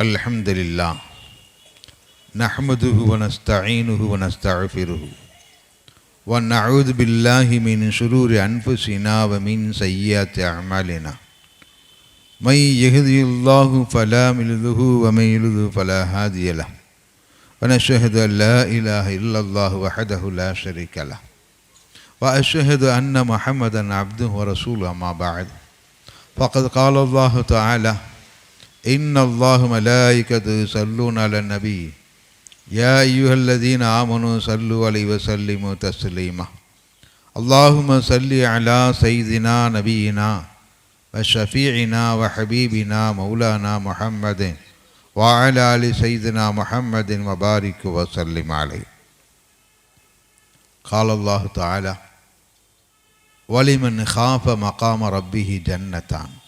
الحمد لله نحمده ونستعينه ونستغفره ونعوذ بالله من شرور أنفسنا ومن سيئات أعمالنا. من يهدي الله فلا مضل له ومن يضلل فلا هادي له. ونشهد أن لا إله إلا الله وحده لا شريك له. وأشهد أن محمدا عبده ورسوله أما بعد. فقد قال الله تعالى إن الله ملائكته يصلون على النبي. يا أيها الذين آمنوا صلوا عليه وسلموا تسليما. اللهم صل على سيدنا نبينا وشفيعنا وحبيبنا مولانا محمد وعلى آل سيدنا محمد وبارك وسلم عليه. قال الله تعالى ولمن خاف مقام ربه جنتان.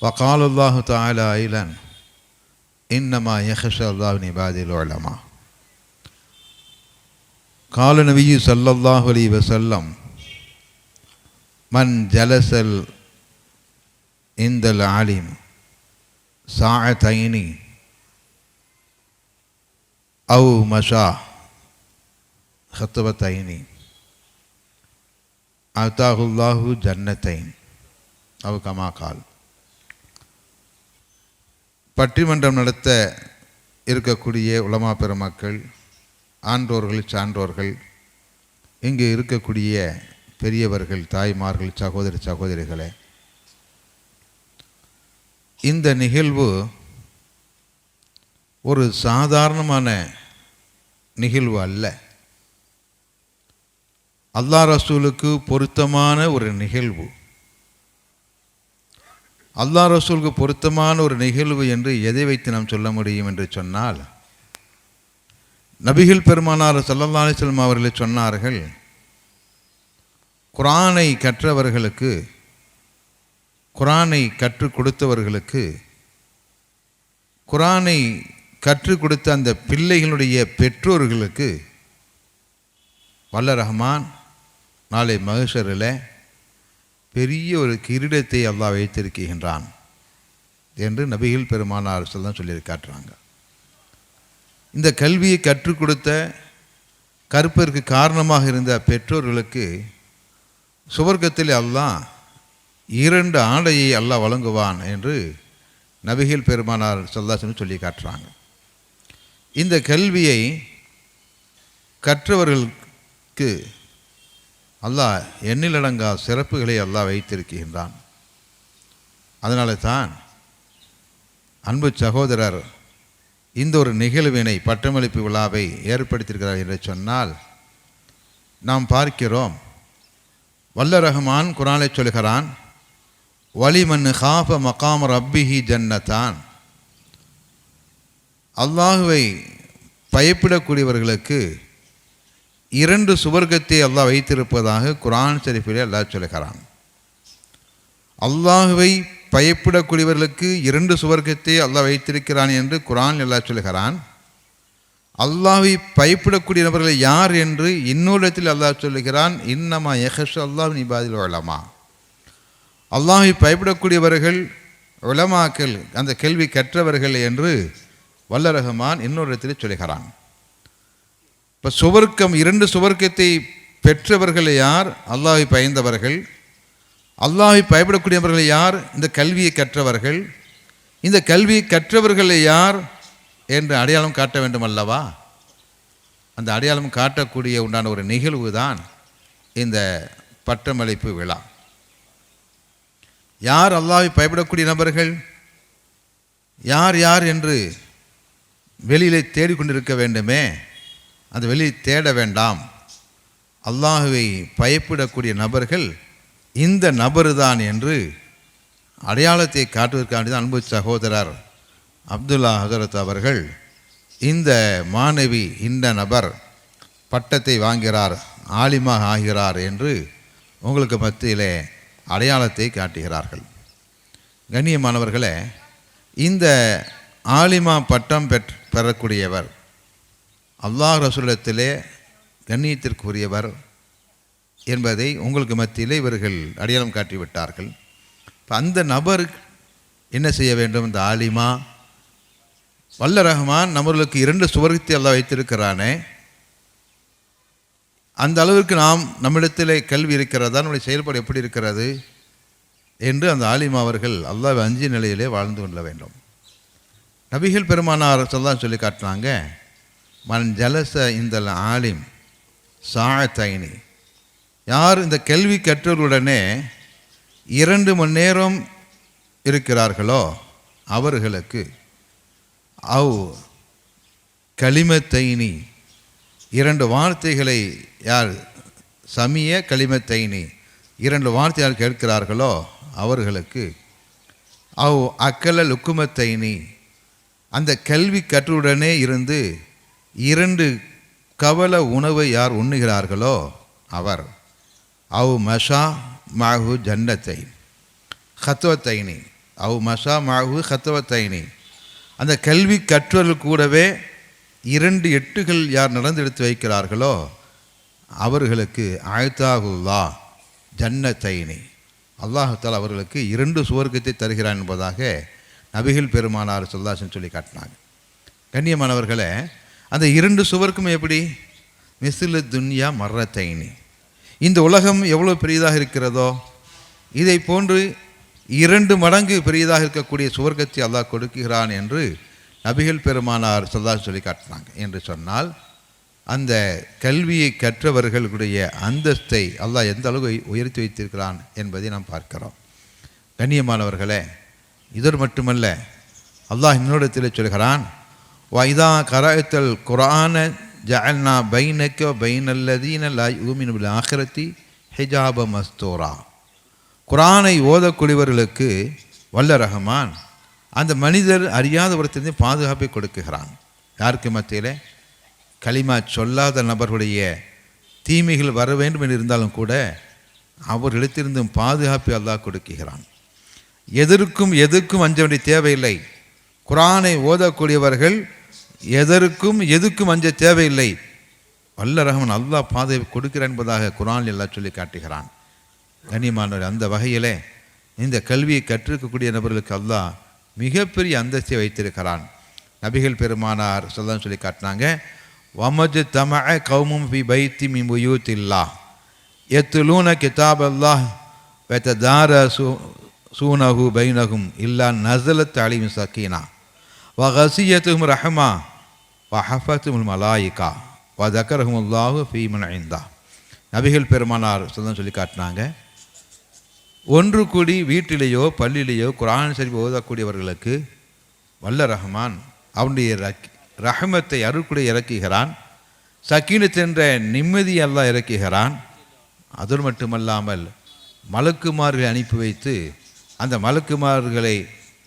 وقال الله تعالى أيضا إنما يخشى الله من عباده العلماء. قال النبي صلى الله عليه وسلم من جلس عند العالم ساعتين أو مشى خطبتين أعطاه الله جنتين. أو كما قال. பட்டிமன்றம் நடத்த இருக்கக்கூடிய உலமா பெருமக்கள் ஆன்றோர்கள் சான்றோர்கள் இங்கு இருக்கக்கூடிய பெரியவர்கள் தாய்மார்கள் சகோதரி சகோதரிகளே இந்த நிகழ்வு ஒரு சாதாரணமான நிகழ்வு அல்ல. அல்லா ரசூலுக்கு பொருத்தமான ஒரு நிகழ்வு. அல்லா ரசூலுக்கு பொருத்தமான ஒரு நிகழ்வு என்று எதை வைத்து நாம் சொல்ல முடியும் என்று சொன்னால் நபிகள் பெருமானார் சல்லல்லா அலிஸ்லம் அவர்களை சொன்னார்கள் குரானை கற்றவர்களுக்கு குரானை கற்றுக் கொடுத்தவர்களுக்கு குரானை கற்றுக் கொடுத்த அந்த பிள்ளைகளுடைய பெற்றோர்களுக்கு வல்ல ரஹ்மான் நாளை மகேஷரில் பெரிய ஒரு கிரீடத்தை அல்லாஹ் வைத்திருக்கின்றான் என்று நபிகள் பெருமானார் தான் சொல்லி காட்டுறாங்க. இந்த கல்வியை கற்றுக் கொடுத்த கற்பதற்கு காரணமாக இருந்த பெற்றோர்களுக்கு சுவர்க்கத்தில் அல்லாஹ் இரண்டு ஆடையை அல்லாஹ் வழங்குவான் என்று நபிகள் பெருமானார் சொல்லாசன்னு சொல்லி காட்டுறாங்க. இந்த கல்வியை கற்றவர்களுக்கு அல்லாஹ் எண்ணிலடங்கா சிறப்புகளை அல்லாஹ் வைத்திருக்கின்றான். அதனால தான் அன்பு சகோதரர் இந்த ஒரு நிகழ்வினை பட்டமளிப்பு விழாவை ஏற்படுத்தியிருக்கிறார் என்று சொன்னால் நாம் பார்க்கிறோம் வல்ல ரஹ்மான் குரானை சொல்கிறான் வலிமன் ஹாஃப மகாம் ரப்பிஹி ஜன்னத்தான். அல்லாஹுவை பயப்படக்கூடியவர்களுக்கு இரண்டு சுவர்க்கத்தை அல்லாஹ் வைத்திருப்பதாக குரான் ஷெரீஃபிலே அல்லாஹ் சொல்கிறான் அல்லாஹுவை பயப்படக்கூடியவர்களுக்கு இரண்டு சுவர்க்கத்தை அல்லாஹ் வைத்திருக்கிறான் என்று குரான் அல்லாஹ் சொல்கிறான் அல்லாஹை பயப்படக்கூடிய நபர்கள் யார் என்று இன்னொருத்தில் அல்லாஹ் சொல்லுகிறான் இன்னமா எஹஸ் அல்லாஹ் நிபாதில் வளமா அல்லாஹை பயப்படக்கூடியவர்கள் உலமாக்கள் அந்த கேள்வி கற்றவர்கள் என்று வல்ல ரஹமான் இன்னொரு இடத்தில் சொல்லுகிறான். இப்போ சுவர்க்கம் இரண்டு சுவர்க்கத்தை பெற்றவர்கள் யார்? அல்லாஹை பயந்தவர்கள். அல்லாஹை பயப்படக்கூடியவர்கள் யார்? இந்த கல்வியை கற்றவர்கள். இந்த கல்வியை கற்றவர்கள் யார்? என்று அடையாளம் காட்ட வேண்டும் அல்லவா? அந்த அடையாளம் காட்டக்கூடிய உண்டான ஒரு நிகழ்வு தான் இந்த பட்டமளிப்பு விழா. யார் அல்லாஹை பயப்படக்கூடிய நபர்கள்? யார் யார் என்று வெளியிலே தேடிக்கொண்டிருக்க வேண்டுமே. அந்த வெளி தேட வேண்டாம். அல்லாஹுவை பயப்படக்கூடிய நபர்கள் இந்த நபர் தான் என்று அடையாளத்தை காட்டுவதற்காண்டி தான் அன்பு சகோதரர் அப்துல்லா ஹசரத் அவர்கள் இந்த மாணவி இந்த நபர் பட்டத்தை வாங்கிறார் ஆலிமாக ஆகிறார் என்று உங்களுக்கு மத்தியிலே அடையாளத்தை காட்டுகிறார்கள். கண்ணியமானவர்களே இந்த ஆலிமா பட்டம் பெற் பெறக்கூடியவர் அல்லாஹ் ரசூலத்திலே கண்ணியத்திற்குரியவர் என்பதை உங்களுக்கு மத்தியிலே இவர்கள் அடையாளம் காட்டிவிட்டார்கள். இப்போ அந்த நபர் என்ன செய்ய வேண்டும்? இந்த ஆலிமா வல்ல ரஹ்மான் நம்மளுக்கு இரண்டு சுவர்க்கத்தை எல்லாம் வைத்திருக்கிறானே. அந்த அளவிற்கு நாம் நம்மிடத்திலே கல்வி இருக்கிறதா? நம்முடைய செயல்பாடு எப்படி இருக்கிறது? என்று அந்த ஆலிமா அவர்கள் அல்லாஹ் அஞ்சு நிலையிலே வாழ்ந்து கொள்ள வேண்டும். நபிகள் பெருமானார் சொல்லலாம் சொல்லி காட்டினாங்க மன் ஜலச இந்த ஆலிம் சாயத்தைனி. யார் இந்த கல்வி கற்றவர்களுடனே இரண்டு மணி நேரம் இருக்கிறார்களோ அவர்களுக்கு அவ் களிமத்தைனி இரண்டு வார்த்தைகளை யார் சமிய களிமத்தைனி இரண்டு வார்த்தை யார் கேட்கிறார்களோ அவர்களுக்கு அவ் அக்கல லுக்குமத்தைனி அந்த கல்வி கற்றுடனே இருந்து இரண்டு கவல உணவை யார் உண்ணுகிறார்களோ அவர். அவ் மஷா மாகு ஜன்னத்தை ஹத்துவத்தைனி அவ் மஷா மாகு ஹத்துவத்தைனி அந்த கல்வி கற்றவர்கள் கூடவே இரண்டு எட்டுகள் யார் நடந்தெடுத்து வைக்கிறார்களோ அவர்களுக்கு ஆயத்தாகுல்லா ஜன்னத்தைனி. அல்லாஹால் அவர்களுக்கு இரண்டு சுவர்க்கத்தை தருகிறான் என்பதாக நபிகள் பெருமானார் சொல்லாசன் சொல்லி காட்டினாங்க. கண்ணியமானவர்களே அந்த இரண்டு சுவருக்கும் எப்படி? மிசில துன்யா தைனி இந்த உலகம் எவ்வளோ பெரியதாக இருக்கிறதோ இதை போன்று இரண்டு மடங்கு பெரியதாக இருக்கக்கூடிய சுவர்க்கத்தை அல்லாஹ் கொடுக்கிறான் என்று நபிகள் பெருமானார் சொல்லா சொல்லி காட்டினாங்க. என்று சொன்னால் அந்த கல்வியை கற்றவர்களுடைய அந்தஸ்தை அல்லாஹ் எந்த அளவு உயர்த்தி வைத்திருக்கிறான் என்பதை நாம் பார்க்கிறோம். கண்ணியமானவர்களே இதர் மட்டுமல்ல அல்லாஹ் இன்னொருத்தில் சொல்கிறான் வைதா கராயத்தல் குரான ஜஅல்னா பைனக்க பைனல்லதீன லா யூமின் பில் ஆഖിറத்தி ஹிஜாப மஸ்தூரா குரானை ஓதக்கூடியவர்களுக்கு வல்ல ரஹமான் அந்த மனிதர் அறியாதவரத்திலிருந்து பாதுகாப்பை கொடுக்குகிறான். யாருக்கு மத்தியில்? களிமா சொல்லாத நபர்களுடைய தீமைகள் வர வேண்டும் என்று இருந்தாலும் கூட அவர்களிடத்திலிருந்தும் பாதுகாப்பை அல்லாஹ் கொடுக்குகிறான். எதற்கும் எதுக்கும் அஞ்ச வேண்டிய தேவையில்லை. குரானை ஓதக்கூடியவர்கள் எதற்கும் எதுக்கும் அஞ்ச தேவையில்லை. வல்ல ரஹமன் அல்லாஹ் பாதை கொடுக்கிறான் என்பதாக குரான் எல்லாம் சொல்லி காட்டுகிறான். கண்ணியமானவர் அந்த வகையிலே இந்த கல்வியை கற்றிருக்கக்கூடிய நபர்களுக்கு அல்லாஹ் மிகப்பெரிய அந்தஸ்தை வைத்திருக்கிறான். நபிகள் பெருமானார் சொல்ல சொல்லி காட்டினாங்க வமஜ் தம கௌமும் பி பைத்தி மி முயூத் இல்லா எத்துலூன கிதாப் அல்லாஹ் வெத்த தார சூ சூனகு பைனகும் இல்லா நசலத் அலிம் சக்கீனா வ ரஹமா வ மலாயிகா வ தக்கரஹும் அல்லாஹு ஃபீமன் ஐந்தா நபிகள் பெருமானார் சொல்ல சொல்லி காட்டினாங்க. ஒன்று கூடி வீட்டிலேயோ பள்ளியிலேயோ குரான் சரி ஓதக்கூடியவர்களுக்கு வல்ல ரஹ்மான் அவனுடைய ரக் ரஹமத்தை அருள்குடை இறக்குகிறான். சக்கீனு என்ற நிம்மதி எல்லாம் இறக்குகிறான். அது மட்டுமல்லாமல் மலக்குமார்களை அனுப்பி வைத்து அந்த மலக்குமார்களை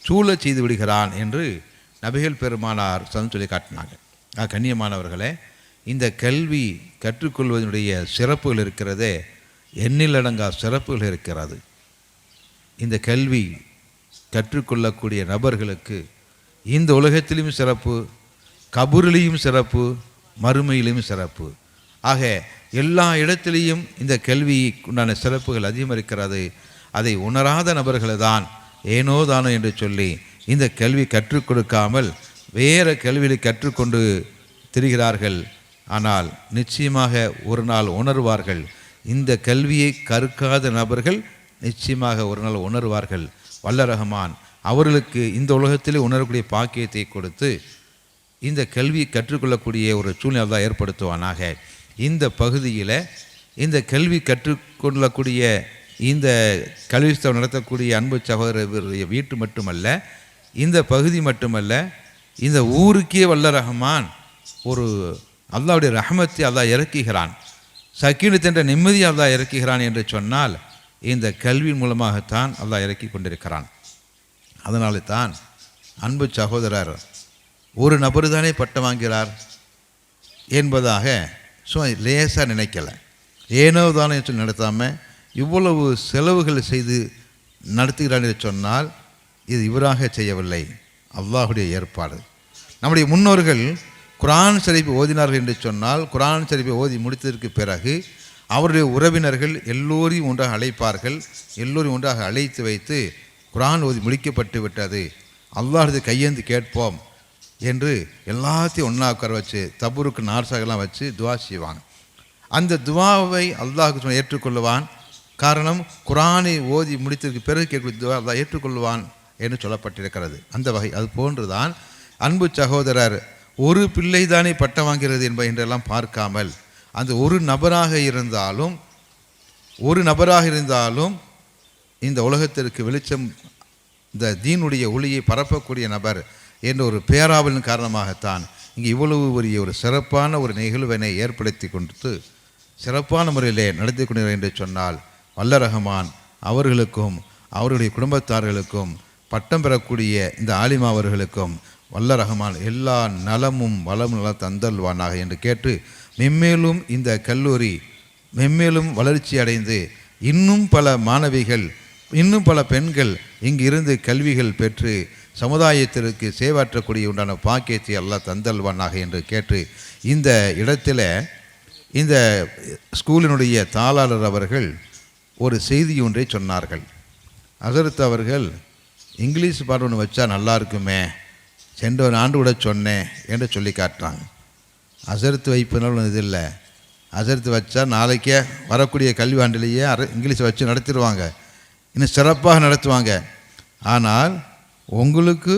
சூழ செய்து விடுகிறான் என்று நபிகள் பெருமானார் சதம் சொல்லி காட்டினாங்க. ஆ, கண்ணியமானவர்களே இந்த கல்வி கற்றுக்கொள்வதனுடைய சிறப்புகள் இருக்கிறதே எண்ணிலடங்கா சிறப்புகள் இருக்கிறது. இந்த கல்வி கற்றுக்கொள்ளக்கூடிய நபர்களுக்கு இந்த உலகத்திலும் சிறப்பு கபூரிலையும் சிறப்பு மறுமையிலும் சிறப்பு. ஆக எல்லா இடத்திலையும் இந்த கல்விக்கு உண்டான சிறப்புகள் அதிகம் இருக்கிறது. அதை உணராத நபர்களை தான் ஏனோ தானோ என்று சொல்லி இந்த கல்வி கற்றுக் கொடுக்காமல் வேறு கல்வியை கற்றுக்கொண்டு திரிகிறார்கள். ஆனால் நிச்சயமாக ஒரு நாள் உணர்வார்கள். இந்த கல்வியை கற்காத நபர்கள் நிச்சயமாக ஒரு நாள் உணர்வார்கள். வல்ல ரஹமான் அவர்களுக்கு இந்த உலகத்திலே உணரக்கூடிய பாக்கியத்தை கொடுத்து இந்த கல்வியை கற்றுக்கொள்ளக்கூடிய ஒரு சூழ்நிலை தான் ஏற்படுத்துவானாக. இந்த பகுதியில் இந்த கல்வி கற்றுக்கொள்ளக்கூடிய இந்த கல்வி நடத்தக்கூடிய அன்பு சகோதரருடைய வீட்டு மட்டுமல்ல இந்த பகுதி மட்டுமல்ல இந்த ஊருக்கே வல்ல ரஹ்மான் ஒரு அல்லாவுடைய ரஹமத்தை அல்லா இறக்குகிறான். சக்கீனத் என்ற நிம்மதி அல்லா இறக்குகிறான் என்று சொன்னால் இந்த கல்வி மூலமாகத்தான் அல்லா இறக்கி கொண்டிருக்கிறான். அதனால தான் அன்பு சகோதரர் ஒரு நபர் தானே பட்டம் வாங்கிறார் என்பதாக சும்மா லேசாக நினைக்கலை. ஏனோ தானே சொல்லி நடத்தாமல் இவ்வளவு செலவுகள் செய்து நடத்துகிறான் என்று சொன்னால் இது இவராக செய்யவில்லை. அல்லாஹுடைய ஏற்பாடு. நம்முடைய முன்னோர்கள் குரான் சரிப்பு ஓதினார்கள் என்று சொன்னால் குரான் ஷரீஃபை ஓதி முடித்ததற்கு பிறகு அவருடைய உறவினர்கள் எல்லோரையும் ஒன்றாக அழைப்பார்கள். எல்லோரையும் ஒன்றாக அழைத்து வைத்து குரான் ஓதி முடிக்கப்பட்டு விட்டது. அல்லாஹது கையேந்து கேட்போம் என்று எல்லாத்தையும் ஒன்றா உட்கார வச்சு தபூருக்கு நார்சாகலாம் வச்சு துவா செய்வாங்க. அந்த துவாவை அல்லாஹ் சொன்ன ஏற்றுக்கொள்ளுவான். காரணம் குரானை ஓதி முடித்ததுக்கு பிறகு கேட்கக்கூடிய துவா அல்லாஹ் ஏற்றுக்கொள்வான் என்று சொல்லப்பட்டிருக்கிறது. அந்த வகை அது போன்றுதான் அன்பு சகோதரர் ஒரு பிள்ளை தானே பட்டம் வாங்கிறது என்ப என்றெல்லாம் பார்க்காமல் அந்த ஒரு நபராக இருந்தாலும் ஒரு நபராக இருந்தாலும் இந்த உலகத்திற்கு வெளிச்சம் இந்த தீனுடைய ஒளியை பரப்பக்கூடிய நபர் என்ற ஒரு பேராவலின் காரணமாகத்தான் இங்கே இவ்வளவு பெரிய ஒரு சிறப்பான ஒரு நிகழ்வினை ஏற்படுத்தி கொடுத்து சிறப்பான முறையிலே நடத்தி கொண்டிருக்கிறார் என்று சொன்னால் வல்ல ரஹமான் அவர்களுக்கும் அவருடைய குடும்பத்தார்களுக்கும் பட்டம் பெறக்கூடிய இந்த ஆலிமா அவர்களுக்கும் வல்ல ரஹமான் எல்லா நலமும் வளமும் நல தந்தல்வானாக என்று கேட்டு மென்மேலும் இந்த கல்லூரி மென்மேலும் வளர்ச்சி அடைந்து இன்னும் பல மாணவிகள் இன்னும் பல பெண்கள் இங்கிருந்து கல்விகள் பெற்று சமுதாயத்திற்கு சேவாற்றக்கூடிய உண்டான பாக்கியத்தை அல்லாஹ் தந்தல்வானாக என்று கேட்டு இந்த இடத்துல இந்த ஸ்கூலினுடைய தாளாளர் அவர்கள் ஒரு செய்தி ஒன்றை சொன்னார்கள். அகரத் அவர்கள் இங்கிலீஷ் பாடம் ஒன்று வச்சா நல்லா இருக்குமே. சென்ற ஒரு ஆண்டு கூட சொன்னேன் என்று சொல்லி காட்டுறாங்க. அசர்த்து வைப்புனாலும் ஒன்று இது இல்லை. அசர்த்து வச்சா நாளைக்கே வரக்கூடிய கல்வி ஆண்டிலேயே அர இங்கிலீஷை வச்சு நடத்திடுவாங்க. இன்னும் சிறப்பாக நடத்துவாங்க. ஆனால் உங்களுக்கு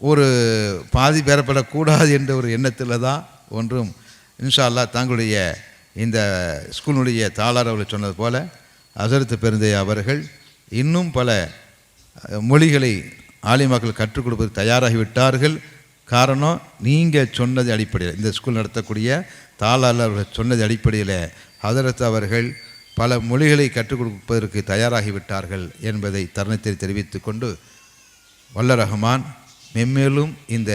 ஒரு பாதி பெறப்படக்கூடாது என்ற ஒரு எண்ணத்தில் தான் ஒன்றும் இன்ஷா அல்லாஹ் தங்களுடைய இந்த ஸ்கூலுடைய தாளார் அவர்கள் சொன்னது போல் அசரத்து பெருந்தைய அவர்கள் இன்னும் பல மொழிகளை ஆலிமாக்கள் கற்றுக் கொடுப்பது தயாராகி விட்டார்கள் காரணம் நீங்கள் சொன்னது அடிப்படையில் இந்த ஸ்கூல் நடத்தக்கூடிய தாளாளர்கள் சொன்னது அடிப்படையில் ஹதரத் அவர்கள் பல மொழிகளை கற்றுக் கொடுப்பதற்கு தயாராகி விட்டார்கள் என்பதை தருணத்தில் தெரிவித்து கொண்டு வல்ல ரஹ்மான் மென்மேலும் இந்த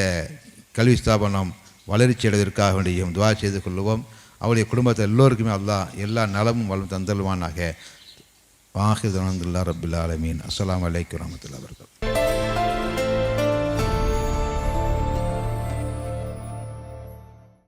கல்வி ஸ்தாபனம் வளர்ச்சி அடைவதற்காக வேண்டியும் துவா செய்து கொள்வோம் அவருடைய குடும்பத்தை எல்லோருக்குமே அல்லா எல்லா நலமும் வளம் தந்தல்வானாக வாஹித் அலமதுல்லா ரபில் அலமீன் அஸ்ஸலாமு அலைக்கும் வரமத்துல்லா அவர்கள்